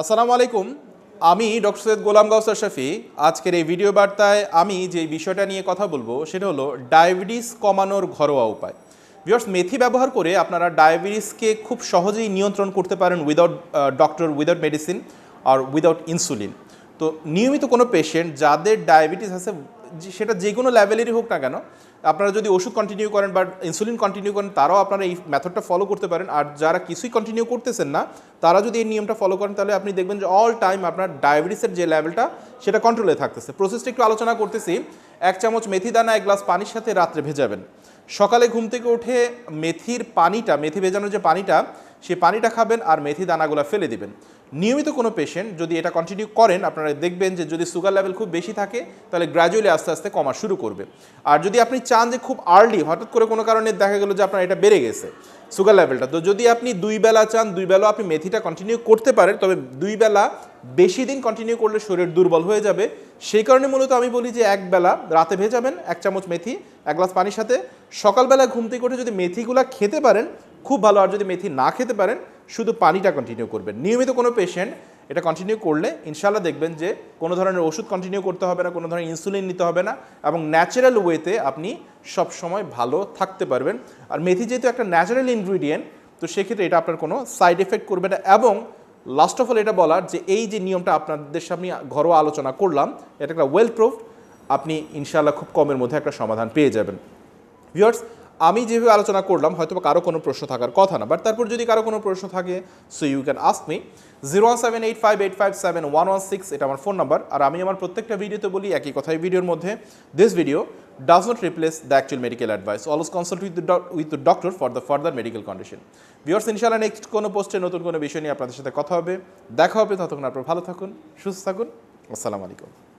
আসসালামু আলাইকুম, আমি ডক্টর সৈয়দ গোলাম গাউসার শফি। আজকের এই ভিডিও বার্তায় আমি যে বিষয়টা নিয়ে কথা বলব, সেটা হলো ডায়াবেটিস কমানোর ঘরোয়া উপায়। ভিউয়ার্স মেথি ব্যবহার করে আপনারা ডায়াবেটিসকে খুব সহজেই নিয়ন্ত্রণ করতে পারেন উইদাউট ডক্টর উইদাউট মেডিসিন আর উইদাউট ইনসুলিন তো নিয়মিত কোনো পেশেন্ট যাদের ডায়াবেটিস আছে সেটা যে কোনো লেভেলেরই হোক না কেন, আপনারা যদি ওষুধ কন্টিনিউ করেন বা ইনসুলিন কন্টিনিউ করেন, তারাও আপনারা এই মেথডটা ফলো করতে পারেন। আর যারা কিছুই কন্টিনিউ করতেছেন না, তারা যদি এই নিয়মটা ফলো করেন, তাহলে আপনি দেখবেন যে অল টাইম আপনার ডায়াবেটিসের যে লেভেলটা সেটা কন্ট্রোলে থাকতেছে। প্রসেসটা একটু আলোচনা করতেছি। এক চামচ মেথি দানা, এক গ্লাস পানির সাথে রাত্রে ভেজাবেন। সকালে ঘুম থেকে উঠে মেথির পানিটা, মেথি ভেজানোর যে পানিটা সেই পানিটা খাবেন আর মেথি দানাগুলো ফেলে দিবেন। নিয়মিত কোনো পেশেন্ট যদি এটা কন্টিনিউ করেন, আপনারা দেখবেন যে যদি সুগার লেভেল খুব বেশি থাকে, তাহলে গ্র্যাজুয়ালি আস্তে আস্তে কমা শুরু করবে। আর যদি আপনি চান যে খুব আর্লি হঠাৎ করে কোনো কারণে দেখা গেলো যে আপনার এটা বেড়ে গেছে সুগার লেভেলটা তো যদি আপনি দুই বেলা চান, দুই বেলা আপনি মেথিটা কন্টিনিউ করতে পারেন, তবে দুই বেলা বেশি দিন কন্টিনিউ করলে শরীর দুর্বল হয়ে যাবে। সেই কারণে মূলত আমি বলি যে এক বেলা রাতে ভেজাবেন, এক চামচ মেথি, এক গ্লাস পানির সাথে। সকালবেলা ঘুম থেকে উঠে যদি মেথিগুলা খেতে পারেন খুব ভালো। আর যদি মেথি না খেতে পারেন, শুধু পানিটা কন্টিনিউ করবেন। নিয়মিত কোনো পেশেন্ট এটা কন্টিনিউ করলে ইনশাল্লাহ দেখবেন যে কোনো ধরনের ওষুধ কন্টিনিউ করতে হবে না, কোনো ধরনের ইনসুলিন নিতে হবে না এবং ন্যাচারাল ওয়েতে আপনি সব সময় ভালো থাকতে পারবেন। আর মেথি যেহেতু একটা ন্যাচারাল ইনগ্রিডিয়েন্ট তো সেক্ষেত্রে এটা আপনার কোনো সাইড এফেক্ট করবে না এবং লাস্ট অফ অল এটা বলার যে এই যে নিয়মটা আপনাদের সামনে ঘরোয়া আলোচনা করলাম, এটা একটা ওয়েল প্রুফড আপনি ইনশাল্লাহ খুব কমের মধ্যে একটা সমাধান পেয়ে যাবেন। ভিউয়ার্স আমি যেভাবে আলোচনা করলাম হয়তো কারও কোনো প্রশ্ন থাকার কথা না বাট তারপর যদি কারও কোনো প্রশ্ন থাকে so you can ask me zero one seven eight five eight five seven one one six এটা আমার ফোন নাম্বার আর আমি আমার প্রত্যেকটা ভিডিওতে বলি একই কথাই ভিডিওর মধ্যে। This video does not replace the actual medical advice also consult with with the doctor for the further medical condition viewers ইনশাল্লাহ নেক্সট কোনো পোস্টে নতুন কোনো বিষয় নিয়ে আপনাদের সাথে কথা হবে। দেখা হবে, ততক্ষণ আপনারা ভালো থাকুন, সুস্থ থাকুন। আসসালামু আলাইকুম।